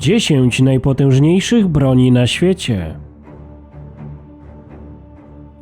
10 najpotężniejszych broni na świecie.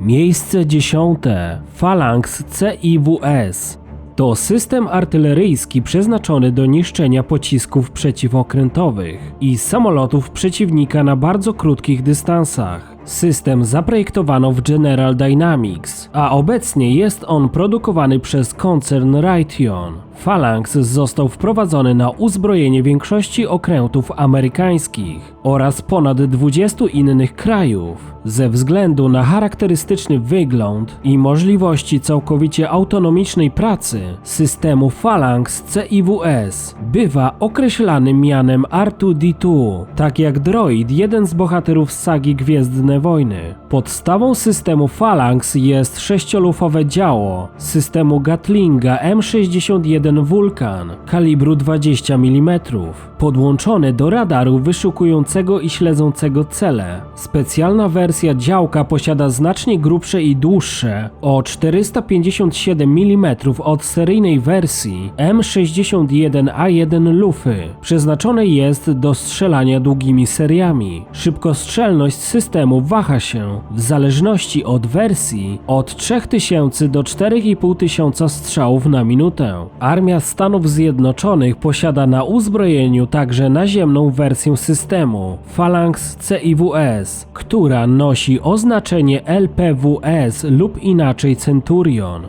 Miejsce dziesiąte. Phalanx CIWS. To system artyleryjski przeznaczony do niszczenia pocisków przeciwokrętowych i samolotów przeciwnika na bardzo krótkich dystansach. System zaprojektowano w General Dynamics, a obecnie jest on produkowany przez koncern Raytheon. Phalanx został wprowadzony na uzbrojenie większości okrętów amerykańskich oraz ponad 20 innych krajów. Ze względu na charakterystyczny wygląd i możliwości całkowicie autonomicznej pracy systemu Phalanx CIWS bywa określany mianem R2D2, tak jak droid, jeden z bohaterów sagi Gwiezdne Wojny. Podstawą systemu Phalanx jest sześciolufowe działo systemu Gatlinga M61 Vulcan kalibru 20 mm, podłączone do radaru wyszukującego i śledzącego cele. Specjalna wersja działka posiada znacznie grubsze i dłuższe, o 457 mm od seryjnej wersji M61A1 lufy. Przeznaczone jest do strzelania długimi seriami. Szybkostrzelność systemu waha się w zależności od wersji od 3000 do 4500 strzałów na minutę. Armia Stanów Zjednoczonych posiada na uzbrojeniu także naziemną wersję systemu Phalanx CIWS, która nosi oznaczenie LPWS lub inaczej Centurion.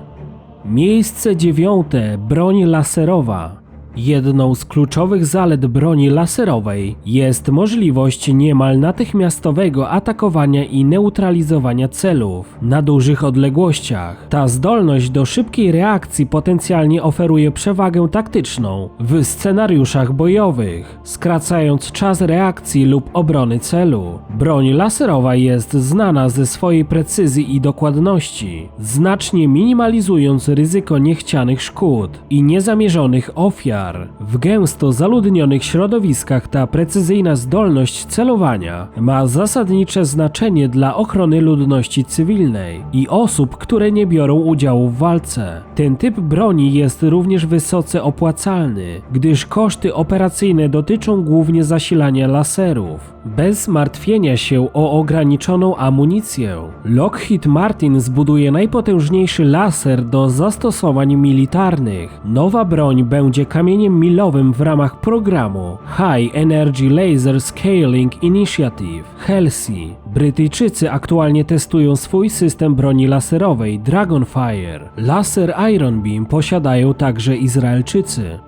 Miejsce dziewiąte broń laserowa. Jedną z kluczowych zalet broni laserowej jest możliwość niemal natychmiastowego atakowania i neutralizowania celów na dużych odległościach. Ta zdolność do szybkiej reakcji potencjalnie oferuje przewagę taktyczną w scenariuszach bojowych, skracając czas reakcji lub obrony celu. Broń laserowa jest znana ze swojej precyzji i dokładności, znacznie minimalizując ryzyko niechcianych szkód i niezamierzonych ofiar. W gęsto zaludnionych środowiskach ta precyzyjna zdolność celowania ma zasadnicze znaczenie dla ochrony ludności cywilnej i osób, które nie biorą udziału w walce. Ten typ broni jest również wysoce opłacalny, gdyż koszty operacyjne dotyczą głównie zasilania laserów. Bez martwienia się o ograniczoną amunicję, Lockheed Martin zbuduje najpotężniejszy laser do zastosowań militarnych. Nowa broń będzie kamieniem milowym w ramach programu High Energy Laser Scaling Initiative HELSI. Brytyjczycy aktualnie testują swój system broni laserowej Dragonfire. Laser Iron Beam posiadają także Izraelczycy.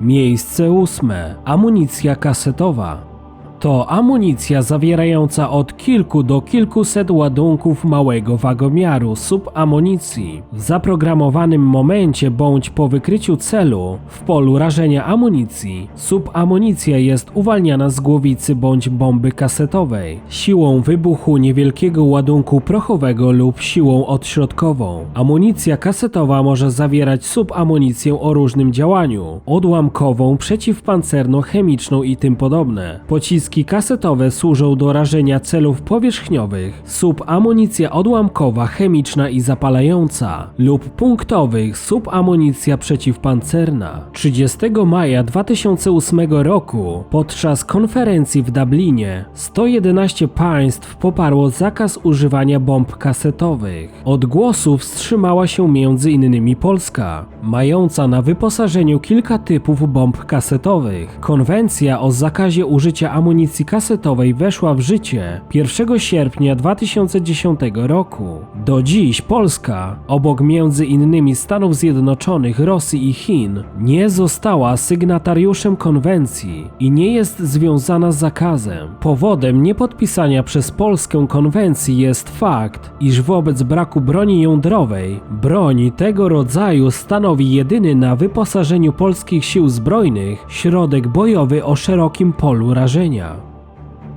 Miejsce ósme. Amunicja kasetowa. To amunicja zawierająca od kilku do kilkuset ładunków małego wagomiaru subamunicji. W zaprogramowanym momencie bądź po wykryciu celu w polu rażenia amunicji, subamunicja jest uwalniana z głowicy bądź bomby kasetowej siłą wybuchu niewielkiego ładunku prochowego lub siłą odśrodkową. Amunicja kasetowa może zawierać subamunicję o różnym działaniu, odłamkową, przeciwpancerno-chemiczną i tym podobne. Pociski kasetowe służą do rażenia celów powierzchniowych, subamunicja odłamkowa, chemiczna i zapalająca lub punktowych, subamunicja przeciwpancerna. 30 maja 2008 roku podczas konferencji w Dublinie 111 państw poparło zakaz używania bomb kasetowych. Od głosu wstrzymała się m.in. Polska, mająca na wyposażeniu kilka typów bomb kasetowych. Konwencja o zakazie użycia amunicji kasetowej weszła w życie 1 sierpnia 2010 roku. Do dziś Polska, obok między innymi Stanów Zjednoczonych, Rosji i Chin, nie została sygnatariuszem konwencji i nie jest związana z zakazem. Powodem niepodpisania przez Polskę konwencji jest fakt, iż wobec braku broni jądrowej, broń tego rodzaju stanowi jedyny na wyposażeniu polskich sił zbrojnych środek bojowy o szerokim polu rażenia.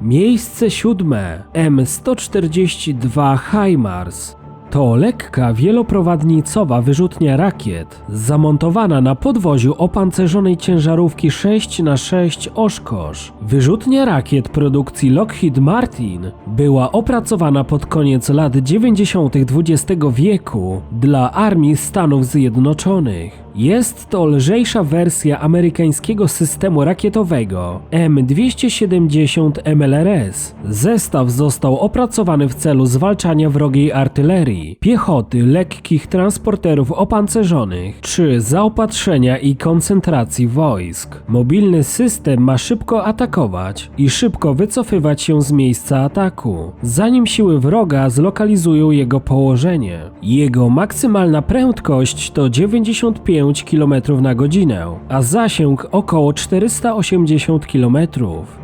Miejsce siódme M142 HIMARS to lekka, wieloprowadnicowa wyrzutnia rakiet, zamontowana na podwoziu opancerzonej ciężarówki 6x6 Oshkosh. Wyrzutnia rakiet produkcji Lockheed Martin była opracowana pod koniec lat 90. XX wieku dla Armii Stanów Zjednoczonych. Jest to lżejsza wersja amerykańskiego systemu rakietowego M270 MLRS. Zestaw został opracowany w celu zwalczania wrogiej artylerii, piechoty, lekkich transporterów opancerzonych czy zaopatrzenia i koncentracji wojsk. Mobilny system ma szybko atakować i szybko wycofywać się z miejsca ataku, zanim siły wroga zlokalizują jego położenie. Jego maksymalna prędkość to 95 km na godzinę, a zasięg około 480 km.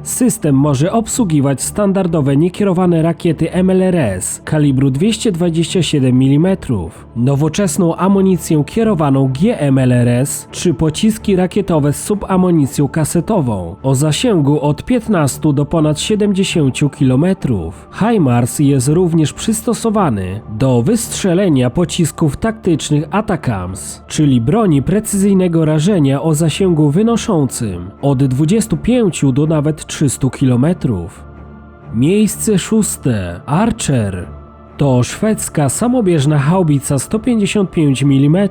System może obsługiwać standardowe niekierowane rakiety MLRS kalibru 227 mm, nowoczesną amunicję kierowaną GMLRS czy pociski rakietowe z subamunicją kasetową o zasięgu od 15 do ponad 70 km. HIMARS jest również przystosowany do wystrzelenia pocisków taktycznych ATACMS, czyli broni precyzyjnego rażenia o zasięgu wynoszącym od 25 do nawet 300 km. Miejsce szóste Archer to szwedzka samobieżna haubica 155 mm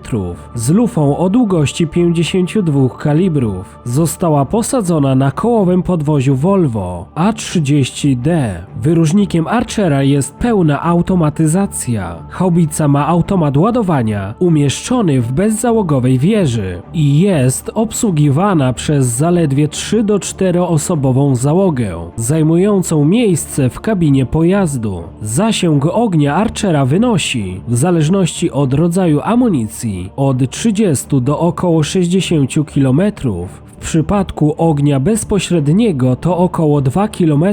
z lufą o długości 52 kalibrów. Została posadzona na kołowym podwoziu Volvo A30D. Wyróżnikiem Archera jest pełna automatyzacja. Haubica ma automat ładowania umieszczony w bezzałogowej wieży i jest obsługiwana przez zaledwie 3 do 4 osobową załogę, zajmującą miejsce w kabinie pojazdu. Zasięg ognia Archera wynosi, w zależności od rodzaju amunicji, od 30 do około 60 km. Przypadku ognia bezpośredniego to około 2 km.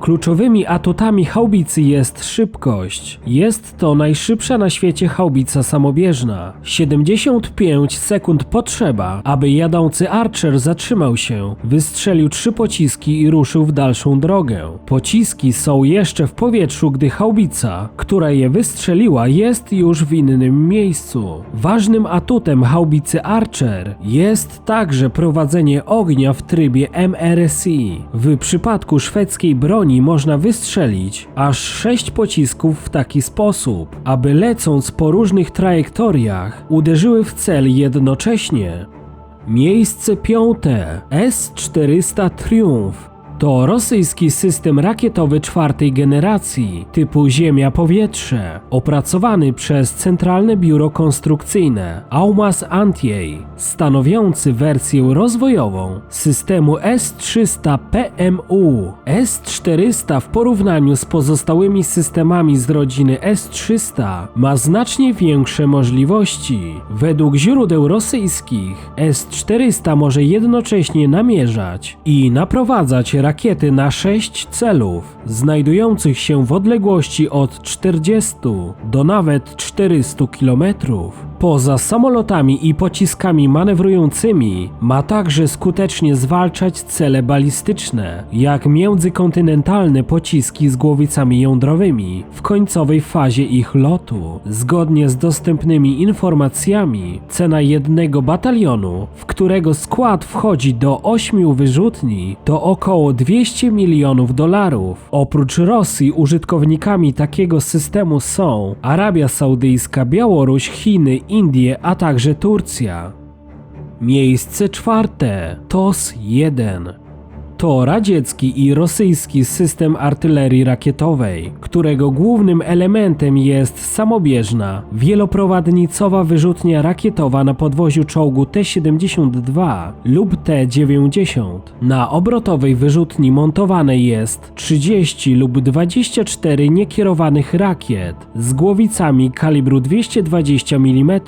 Kluczowymi atutami haubicy jest szybkość. Jest to najszybsza na świecie haubica samobieżna. 75 sekund potrzeba, aby jadący Archer zatrzymał się, wystrzelił trzy pociski i ruszył w dalszą drogę. Pociski są jeszcze w powietrzu, gdy haubica, która je wystrzeliła, jest już w innym miejscu. Ważnym atutem haubicy Archer jest także prowadzenie ognia w trybie MRSI. W przypadku szwedzkiej broni można wystrzelić aż 6 pocisków w taki sposób, aby lecąc po różnych trajektoriach uderzyły w cel jednocześnie. Miejsce piąte S-400 Triumph to rosyjski system rakietowy czwartej generacji typu Ziemia-Powietrze, opracowany przez Centralne Biuro Konstrukcyjne Aumas Antiej, stanowiący wersję rozwojową systemu S-300 PMU. S-400 w porównaniu z pozostałymi systemami z rodziny S-300 ma znacznie większe możliwości. Według źródeł rosyjskich S-400 może jednocześnie namierzać i naprowadzać rakiety na 6 celów, znajdujących się w odległości od 40 do nawet 400 kilometrów. Poza samolotami i pociskami manewrującymi, ma także skutecznie zwalczać cele balistyczne, jak międzykontynentalne pociski z głowicami jądrowymi w końcowej fazie ich lotu. Zgodnie z dostępnymi informacjami, cena jednego batalionu, w którego skład wchodzi do 8 wyrzutni, to około 200 milionów dolarów. Oprócz Rosji użytkownikami takiego systemu są Arabia Saudyjska, Białoruś, Chiny, Indie, a także Turcja. Miejsce czwarte TOS-1 to radziecki i rosyjski system artylerii rakietowej, którego głównym elementem jest samobieżna, wieloprowadnicowa wyrzutnia rakietowa na podwoziu czołgu T-72 lub T-90. Na obrotowej wyrzutni montowane jest 30 lub 24 niekierowanych rakiet z głowicami kalibru 220 mm.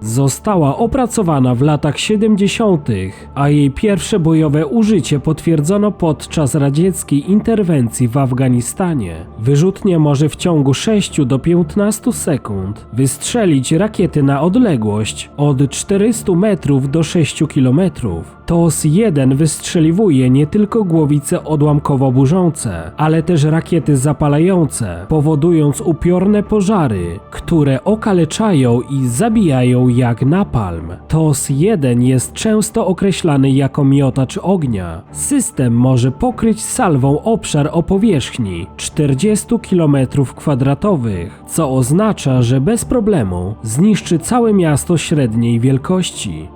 Została opracowana w latach 70., a jej pierwsze bojowe użycie potwierdzono podczas radzieckiej interwencji w Afganistanie. Wyrzutnia może w ciągu 6 do 15 sekund wystrzelić rakiety na odległość od 400 metrów do 6 kilometrów. TOS-1 wystrzeliwuje nie tylko głowice odłamkowo-burzące, ale też rakiety zapalające, powodując upiorne pożary, które okaleczają i zabijają jak napalm. TOS-1 jest często określany jako miotacz ognia. System może pokryć salwą obszar o powierzchni 40 km2, co oznacza, że bez problemu zniszczy całe miasto średniej wielkości.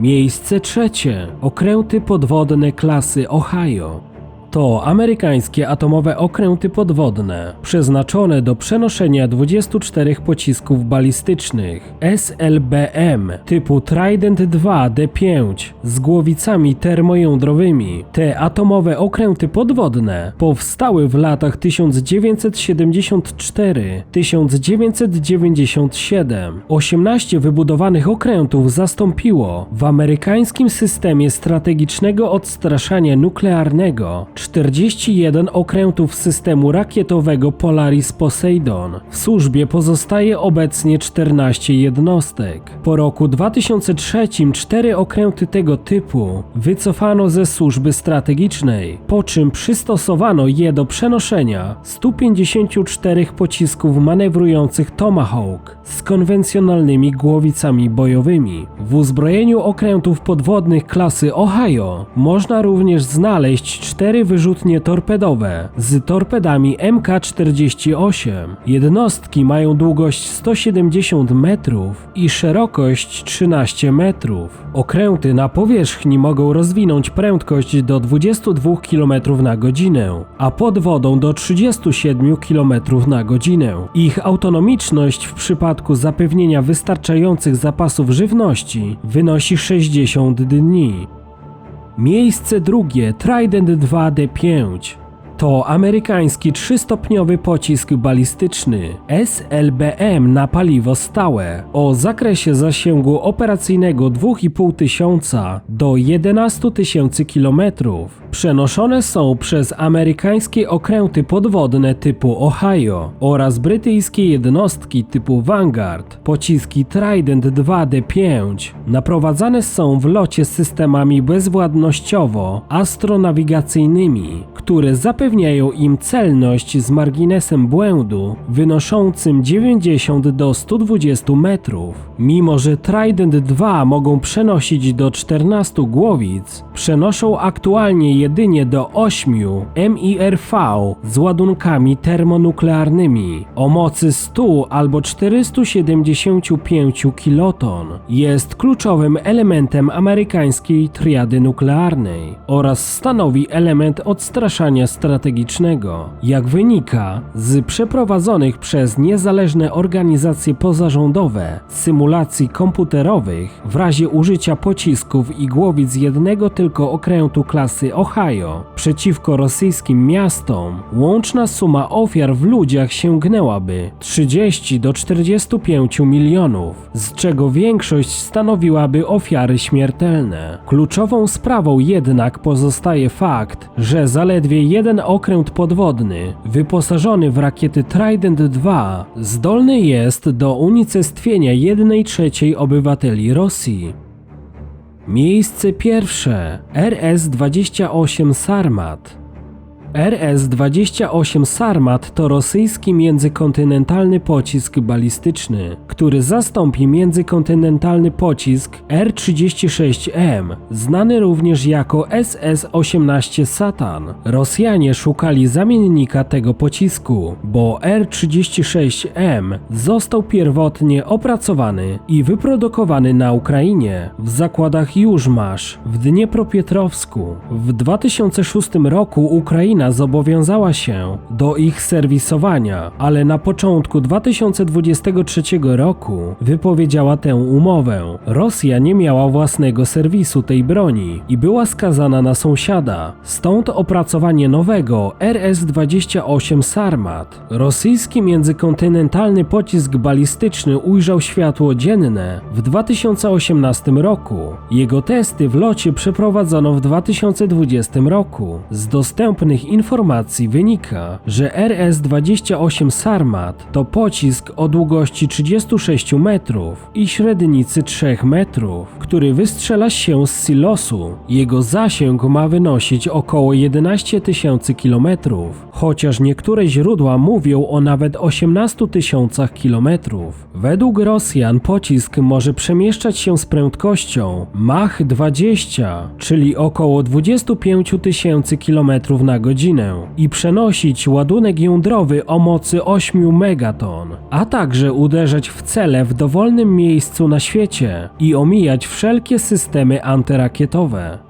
Miejsce trzecie. Okręty podwodne klasy Ohio. To amerykańskie atomowe okręty podwodne, przeznaczone do przenoszenia 24 pocisków balistycznych SLBM typu Trident II D5 z głowicami termojądrowymi. Te atomowe okręty podwodne powstały w latach 1974-1997. 18 wybudowanych okrętów zastąpiło w amerykańskim systemie strategicznego odstraszania nuklearnego 41 okrętów systemu rakietowego Polaris Poseidon. W służbie pozostaje obecnie 14 jednostek. Po roku 2003 cztery okręty tego typu wycofano ze służby strategicznej, po czym przystosowano je do przenoszenia 154 pocisków manewrujących Tomahawk z konwencjonalnymi głowicami bojowymi. W uzbrojeniu okrętów podwodnych klasy Ohio można również znaleźć cztery wyrzutnie torpedowe z torpedami MK-48. Jednostki mają długość 170 metrów i szerokość 13 metrów. Okręty na powierzchni mogą rozwinąć prędkość do 22 km na godzinę, a pod wodą do 37 km na godzinę. Ich autonomiczność w przypadku zapewnienia wystarczających zapasów żywności wynosi 60 dni. Miejsce drugie Trident 2D5 to amerykański trzystopniowy pocisk balistyczny SLBM na paliwo stałe o zakresie zasięgu operacyjnego 2,5 tysiąca do 11 tysięcy kilometrów. Przenoszone są przez amerykańskie okręty podwodne typu Ohio oraz brytyjskie jednostki typu Vanguard. Pociski Trident 2D5 naprowadzane są w locie systemami bezwładnościowo-astronawigacyjnymi, które zapewniają im celność z marginesem błędu wynoszącym 90 do 120 metrów. Mimo, że Trident 2 mogą przenosić do 14 głowic, przenoszą aktualnie jedynie do 8 MIRV z ładunkami termonuklearnymi o mocy 100 albo 475 kiloton. Jest kluczowym elementem amerykańskiej triady nuklearnej oraz stanowi element odstraszania strategicznego. Jak wynika z przeprowadzonych przez niezależne organizacje pozarządowe symulacji komputerowych, w razie użycia pocisków i głowic jednego tylko okrętu klasy Ohio przeciwko rosyjskim miastom, łączna suma ofiar w ludziach sięgnęłaby 30 do 45 milionów, z czego większość stanowiłaby ofiary śmiertelne. Kluczową sprawą jednak pozostaje fakt, że zaledwie jeden okręt podwodny, wyposażony w rakiety Trident II, zdolny jest do unicestwienia jednej trzeciej obywateli Rosji. Miejsce pierwsze. RS-28 Sarmat RS-28 Sarmat to rosyjski międzykontynentalny pocisk balistyczny, który zastąpi międzykontynentalny pocisk R-36M, znany również jako SS-18 Satan. Rosjanie szukali zamiennika tego pocisku, bo R-36M został pierwotnie opracowany i wyprodukowany na Ukrainie w zakładach Jużmasz w Dniepropietrowsku. W 2006 roku Ukraina zobowiązała się do ich serwisowania, ale na początku 2023 roku wypowiedziała tę umowę. Rosja nie miała własnego serwisu tej broni i była skazana na sąsiada. Stąd opracowanie nowego RS-28 Sarmat. Rosyjski międzykontynentalny pocisk balistyczny ujrzał światło dzienne w 2018 roku. Jego testy w locie przeprowadzono w 2020 roku. Z dostępnych informacji wynika, że RS-28 Sarmat to pocisk o długości 36 metrów i średnicy 3 metrów, który wystrzela się z silosu. Jego zasięg ma wynosić około 11 tysięcy kilometrów, chociaż niektóre źródła mówią o nawet 18 tysiącach kilometrów. Według Rosjan pocisk może przemieszczać się z prędkością Mach 20, czyli około 25 tysięcy kilometrów na i przenosić ładunek jądrowy o mocy 8 megaton, a także uderzać w cele w dowolnym miejscu na świecie i omijać wszelkie systemy antyrakietowe.